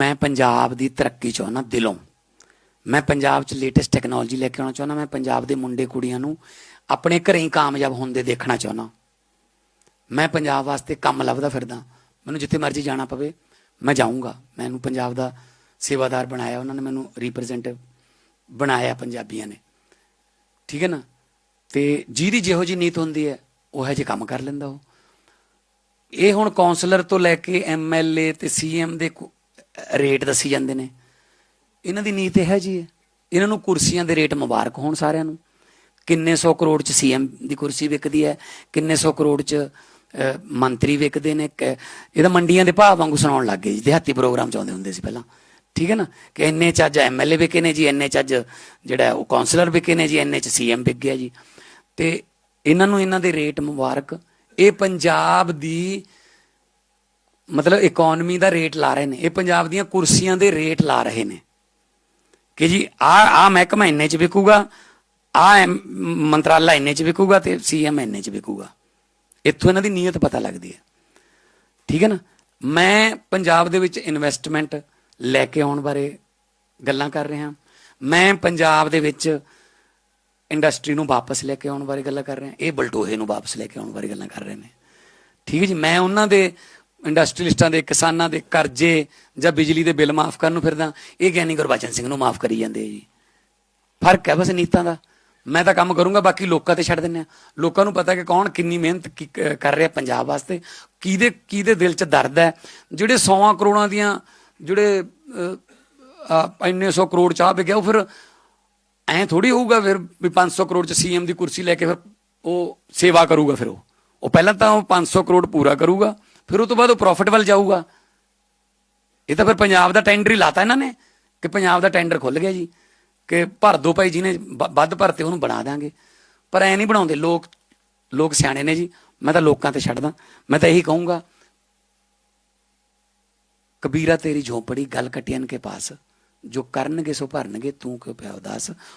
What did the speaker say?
ਮੈਂ ਪੰਜਾਬ ਦੀ ਤਰੱਕੀ ਚਾਹੁੰਦਾ ਦਿਲੋਂ। ਮੈਂ ਪੰਜਾਬ 'ਚ ਲੇਟੈਸਟ ਟੈਕਨੋਲੋਜੀ ਲੈ ਕੇ ਆਉਣਾ ਚਾਹੁੰਦਾ, ਮੈਂ ਪੰਜਾਬ ਦੇ ਮੁੰਡੇ ਕੁੜੀਆਂ ਨੂੰ ਆਪਣੇ ਘਰੇ ਹੀ ਕਾਮਯਾਬ ਹੁੰਦੇ ਦੇਖਣਾ ਚਾਹੁੰਦਾ। ਮੈਂ ਪੰਜਾਬ ਵਾਸਤੇ ਕੰਮ ਲੱਭਦਾ ਫਿਰਦਾ, ਮੈਨੂੰ ਜਿੱਥੇ ਮਰਜ਼ੀ ਜਾਣਾ ਪਵੇ, ਮੈਂ ਜਾਊਂਗਾ। ਮੈਨੂੰ ਪੰਜਾਬ ਦਾ ਸੇਵਾਦਾਰ ਬਣਾਇਆ, ਉਹਨਾਂ ਨੇ ਮੈਨੂੰ ਰਿਪਰੈਜ਼ੈਂਟੇਟਿਵ ਬਣਾਇਆ ਪੰਜਾਬੀਆਂ ਨੇ। ਠੀਕ ਹੈ ਨਾ? ਤੇ ਜਿਹਦੀ ਜਿਹੋ ਜੀ ਨੀਤ ਹੁੰਦੀ ਹੈ, ਉਹ ਹੈ ਜੇ ਕੰਮ ਕਰ ਲੈਂਦਾ ਉਹ। ਇਹ ਹੁਣ ਕਾਉਂਸਲਰ ਤੋਂ ਲੈ ਕੇ ਐਮਐਲਏ ਤੇ ਸੀਐਮ ਦੇ ਰੇਟ ਦੱਸੀ ਜਾਂਦੇ ਨੇ। ਇਹਨਾਂ ਦੀ ਨੀਤ ਇਹ ਹੈ ਜੀ ਹੈ। ਇਹਨਾਂ ਨੂੰ ਕੁਰਸੀਆਂ ਦੇ ਰੇਟ ਮੁਬਾਰਕ ਹੋਣ ਸਾਰਿਆਂ ਨੂੰ। ਕਿੰਨੇ ਸੌ ਕਰੋੜ ਚ ਸੀਐਮ ਦੀ ਕੁਰਸੀ ਵਿਕਦੀ ਹੈ ਕਿੰਨੇ ਸੌ ਕਰੋੜ ਚ ਅਹ, ਮੰਤਰੀ ਵਿਕਦੇ ਨੇ। ਇਹਦਾ ਮੰਡੀਆਂ ਦੇ ਭਾਅ ਵਾਂਗੂ ਸੁਣਾਉਣ ਲੱਗ ਗਏ ਜੀ ਦਿਹਾਤੀ ਪ੍ਰੋਗਰਾਮ ਚਾਹੁੰਦੇ ਹੁੰਦੇ ਸੀ ਪਹਿਲਾਂ। ਠੀਕ ਹੈ ਨਾ? ਕਿ ਇੰਨੇ ਚ ਅੱਜ ਐਮਐਲਏ ਵਿਕੇ ਨੇ ਜੀ ਇੰਨੇ ਚ ਅੱਜ ਜਿਹੜਾ ਉਹ ਕਾਉਂਸਲਰ ਵਿਕੇ ਨੇ ਜੀ ਇੰਨੇ ਚ ਸੀਐਮ ਵਿਕ ਗਿਆ ਜੀ। ਤੇ ਇਹਨਾਂ ਨੂੰ ਇਹਨਾਂ ਦੇ ਰੇਟ ਮੁਬਾਰਕ। ਇਹ ਪੰਜਾਬ ਦੀ ਮਤਲਬ ਇਕਨੋਮੀ ਦਾ ਰੇਟ ਲਾ ਰਹੇ ਨੇ। ਇਹ ਪੰਜਾਬ ਦੀਆਂ ਕੁਰਸੀਆਂ ਦੇ ਰੇਟ ਲਾ ਰਹੇ ਨੇ। ਕਿ ਜੀ, ਆ ਆ ਮਹਿਕਮਾ ਇੰਨੇ ਚ ਵਿਕੂਗਾ, ਆ ਮੰਤਰਾਲਾ ਇੰਨੇ ਚ ਵਿਕੂਗਾ ਤੇ ਸੀਐਮ ਇੰਨੇ ਚ ਵਿਕੂਗਾ। ਇੱਥੋਂ ਇਹਨਾਂ ਦੀ ਨੀਅਤ ਪਤਾ ਲੱਗਦੀ ਹੈ। ਠੀਕ ਹੈ ਨਾ? ਮੈਂ ਪੰਜਾਬ ਦੇ ਵਿੱਚ ਇਨਵੈਸਟਮੈਂਟ ਲੈ ਕੇ ਆਉਣ ਬਾਰੇ ਗੱਲਾਂ ਕਰ ਰਿਹਾ। ਮੈਂ ਪੰਜਾਬ ਦੇ ਵਿੱਚ ਇੰਡਸਟਰੀ ਨੂੰ ਵਾਪਸ ਲੈ ਕੇ ਆਉਣ ਬਾਰੇ ਗੱਲਾਂ ਕਰ ਰਹੇ। ਹਾਂ ਇਹ ਬਲਟੋਹੇ ਨੂੰ ਵਾਪਸ ਲੈ ਕੇ ਆਉਣ ਬਾਰੇ ਗੱਲਾਂ ਕਰ ਰਹੇ ਨੇ। ਠੀਕ ਹੈ ਜੀ? ਮੈਂ ਉਹਨਾਂ ਦੇ ਇੰਡਸਟਰੀਲਿਸਟਾਂ ਦੇ, ਕਿਸਾਨਾਂ ਦੇ ਕਰਜ਼ੇ ਜਾਂ ਬਿਜਲੀ ਦੇ ਬਿੱਲ ਮਾਫ ਕਰਨ ਨੂੰ ਫਿਰਦਾ, ਇਹ ਗਿਆਨੀ ਗੁਰਬਚਨ ਸਿੰਘ ਨੂੰ ਮਾਫ ਕਰੀ ਜਾਂਦੇ ਆ ਜੀ। ਫ਼ਰਕ ਹੈ ਬਸ ਨੀਤਾਂ ਦਾ। ਮੈਂ ਤਾਂ ਕੰਮ ਕਰੂੰਗਾ, ਬਾਕੀ ਲੋਕਾਂ ਤੇ ਛੱਡ ਦਿੰਨੇ ਆ। ਲੋਕਾਂ ਨੂੰ ਪਤਾ ਕਿ ਕੌਣ ਕਿੰਨੀ ਮਿਹਨਤ ਕੀ- ਕ- ਕਰ ਰਿਹਾ ਪੰਜਾਬ ਵਾਸਤੇ। ਕਿਹਦੇ ਕਿਹਦੇ ਦਿਲ 'ਚ ਦਰਦ ਹੈ? ਜਿਹੜੇ 100 ਕਰੋੜਾਂ ਦੀਆਂ, ਜਿਹੜੇ ਇੰਨੇ 100 ਕਰੋੜ ਚਾਹ ਵਿਗਿਆ ਉਹ ਫਿਰ ਐਂ ਥੋੜੀ ਹੋਊਗਾ ਫਿਰ ਵੀ 500 ਕਰੋੜ 'ਚ ਸੀਐਮ ਦੀ ਕੁਰਸੀ ਲੈ ਕੇ ਫਿਰ ਉਹ ਸੇਵਾ ਕਰੂਗਾ ਫਿਰ ਉਹ। ਉਹ ਪਹਿਲਾਂ ਤਾਂ ਉਹ 500 ਕਰੋੜ ਪੂਰਾ ਕਰੂਗਾ। ਫਿਰ ਉਹ ਤੋਂ ਬਾਅਦ ਉਹ ਪ੍ਰੋਫਿਟ ਵੱਲ ਜਾਊਗਾ। ਇਹ ਤਾਂ ਫਿਰ ਪੰਜਾਬ ਦਾ ਟੈਂਡਰ ਹੀ ਲਾਤਾ ਇਹਨਾਂ ਨੇ ਕਿ ਪੰਜਾਬ ਦਾ ਟੈਂਡਰ ਖੁੱਲ ਗਿਆ ਜੀ, ਕਿ ਭਰ ਦੋ ਭਾਈ ਜਿਹਨੇ ਵ- ਵੱਧ ਭਰਤੇ ਉਹਨੂੰ ਬਣਾ ਦਾਂਗੇ ਪਰ ਐ ਨਹੀਂ ਬਣਾਉਂਦੇ, ਲੋਕ ਲੋਕ ਸਿਆਣੇ ਨੇ ਜੀ, ਮੈਂ ਤਾਂ ਲੋਕਾਂ ਤੇ ਛੱਡਦਾ। ਮੈਂ ਤਾਂ ਇਹੀ ਕਹੂੰਗਾ, ਕਬੀਰਾ ਤੇਰੀ ਝੋਪੜੀ, ਗੱਲ ਕਟਿਆਨ ਕੇ ਪਾਸ। ਜੋ ਕਰਨਗੇ ਸੋ ਭਰਨਗੇ, ਤੂੰ ਕਿਉਂ ਪਿਆ ਉਦਾਸ?